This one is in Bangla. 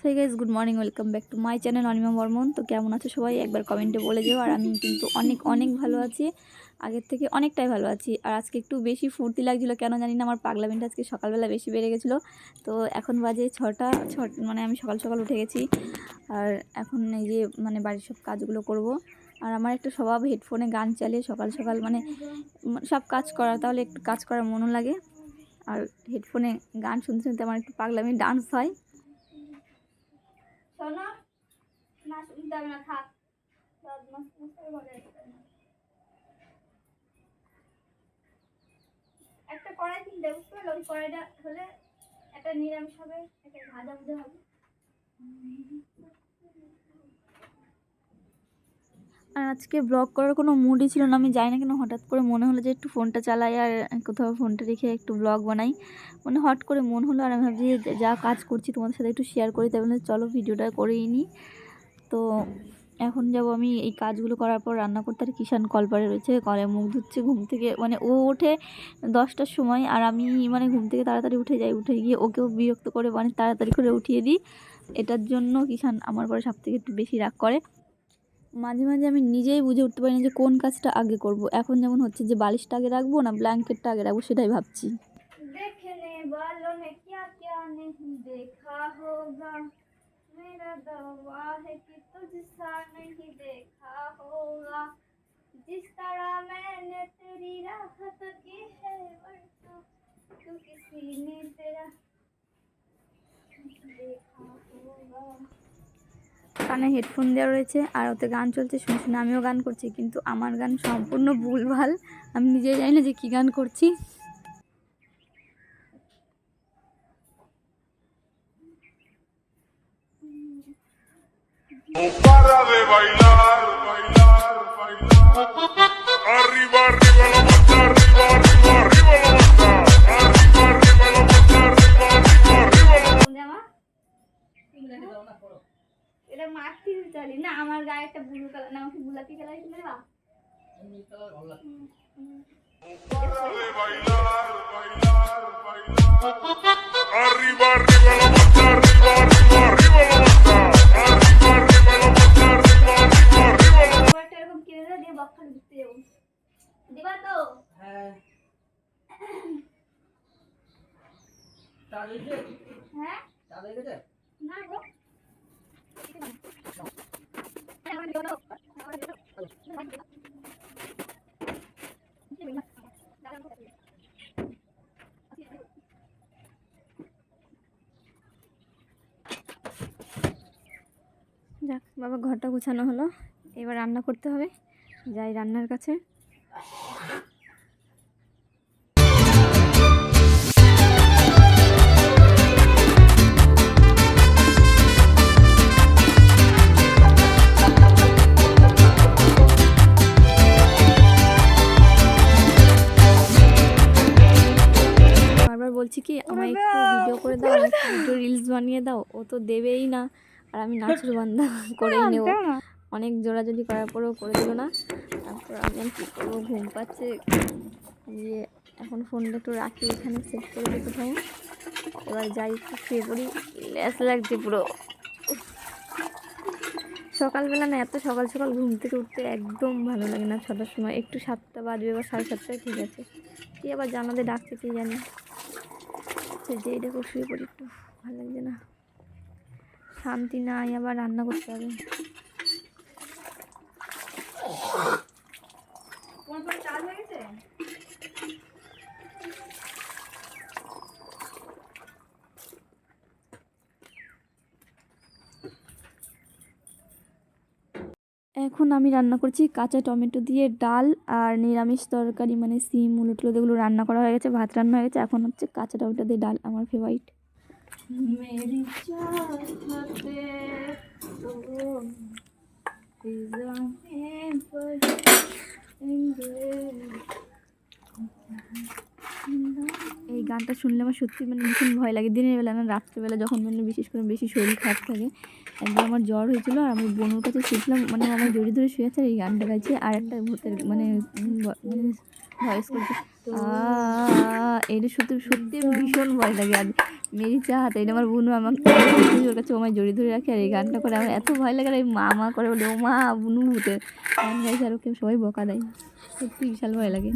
সেই guys good morning welcome back to my channel Anima Barman তো কেমন আছো সবাই? একবার কমেন্টে বলে যেও, আর আমি কিন্তু অনেক অনেক ভালো আছি। আগের থেকে অনেকটাই ভালো আছি। আর আজকে একটু বেশি ফুর্তি লাগছিল, কেন জানি না, আমার পাগলামিনটা আজকে সকালবেলা বেশি বেড়ে গেছিল। তো এখন বাজে ছটা ছ মানে আমি সকাল সকাল উঠে গেছি। আর এখন এই যে মানে বাড়ির সব কাজগুলো করব। আর আমার একটা স্বভাব হেডফোনে গান চালিয়ে সকাল সকাল মানে সব কাজ করা, তাহলে একটু কাজ করার মনও লাগে। আর হেডফোনে গান শুনতে শুনতে আমার একটু পাগলামি ডান্স হয়। শোনো, না শুনতে হবে না, থাক। একটা কড়াই কিনতে বুঝতে পারল? ওই কড়াইটা হলে একটা নিরামিষ হবে, একটা ভাজা ভুজা হবে। আর আজকে ব্লগ করার কোনো মুডই ছিল না। আমি যাই না কেন হঠাৎ করে মনে হলো যে একটু ফোনটা চালাই আর কোথাও ফোনটা রেখে একটু ব্লগ বানাই। মানে হট করে মন হলো আর আমি ভাবছি যে কাজ করছি তোমাদের সাথে একটু শেয়ার করি, তাই বলে চলো ভিডিওটা করেই নিই তো এখন যাব আমি এই কাজগুলো করার পর রান্না করতে আর কিষান কলপারে রয়েছে কলে মুখ ধুচ্ছে, ঘুম থেকে মানে ও ওঠে দশটার সময় আর আমি মানে ঘুম থেকে তাড়াতাড়ি উঠে যাই, উঠে গিয়ে ওকেও বিরক্ত করে মানে তাড়াতাড়ি করে উঠিয়ে দিই। এটার জন্য কিষান আমার পরে সব থেকে একটু বেশি রাগ করে। মাঝে মাঝে আমি নিজেই বুঝে উঠতে পারি না যে কোন কাজটা আগে করব এখন যেমন হচ্ছে যে বালিশটা আগে রাখবো না ব্ল্যাঙ্কেটটা আগে রাখবো সেটাই ভাবছি देखने वालों ने क्या क्या नहीं देखा होगा কানে হেডফোন দেওয়া রয়েছে আর ওতে গান চলছে শুনে শুনে আমিও গান করছি। কিন্তু আমার গান সম্পূর্ণ ভুলভাল। আমি নিজে জানি না যে কি গান করছি। এটা মারতে চলে না আমার গায়ে একটা ব্লু কালার না আমাকে গোলাপি কালার দিলে বা তাহলে হ্যাঁ।, হ্যাঁ? তাহলে বাবা ঘরটা গুছানো হলো। এবার রান্না করতে হবে। যাই রান্নার কাছে। বারবার বলছি কি আমার একটু ভিডিও করে দাও একটু ভিডিও রিলস বানিয়ে দাও। ও তো দেবেই না। আর আমি নাচুর বান্ধা করেই নেব। অনেক জোরাজোরি করার পরেও করে দিল না তারপর আমি আর কী করব? ঘুম পাচ্ছে। দিয়ে এখন ফোনটা একটু রাখি এখানে সেট করে দিই কোথাও এবার যাই একটু শুয়ে পড়ি। ল্যাস লাগছে পুরো। সকালবেলা না এত সকাল সকাল ঘুম থেকে উঠতে একদম ভালো লাগে না ছটার সময়। একটু সাতটা বাজবে বা সাড়ে সাতটায় ঠিক আছে। কি আবার জানাতে ডাকছে কি জানি? সে যেই দেখো শুয়ে পড়ি একটু ভালো লাগছে না। শান্তি নাই আবার রান্না করতে হবে। এখন আমি রান্না করছি কাঁচা টমেটো দিয়ে ডাল আর নিরামিষ তরকারি মানে সিম মুলো টুলো যেগুলো রান্না করা হয়ে গেছে ভাত রান্না হয়ে গেছে। এখন হচ্ছে কাঁচা টমেটো দিয়ে ডাল আমার ফেভারিট মেরি চাহতে তো फिजा में पड़ेंगे। এই গানটা শুনলে আমার সত্যি মানে ভীষণ ভয় লাগে দিনের বেলা না রাত্রেবেলা যখন মানে বিশেষ করে বেশি শরীর খারাপ থাকে একবার আমার জ্বর হয়েছিল আর আমি বনুর কাছে শুয়েছিলাম মানে আমার জড়ি ধরে শুয়ে আছে এই গানটা গাইছে আর একটা ভূতের মানে মানে ভয়েস করছে। আহ, এটা সত্যি সত্যি ভীষণ ভয় লাগে আর মেরি চাহাত এটা আমার বুনু আমাকে ওর কাছে আমায় জড়িয়ে ধরে রাখে আর এই গানটা করে আমার এত ভয় লাগে আর এই মা মা করে বলে ও মা বুনু ভূতের। গান গাইছে আর ওকে সবাই বকা দেয় সত্যি বিশাল ভয় লাগে।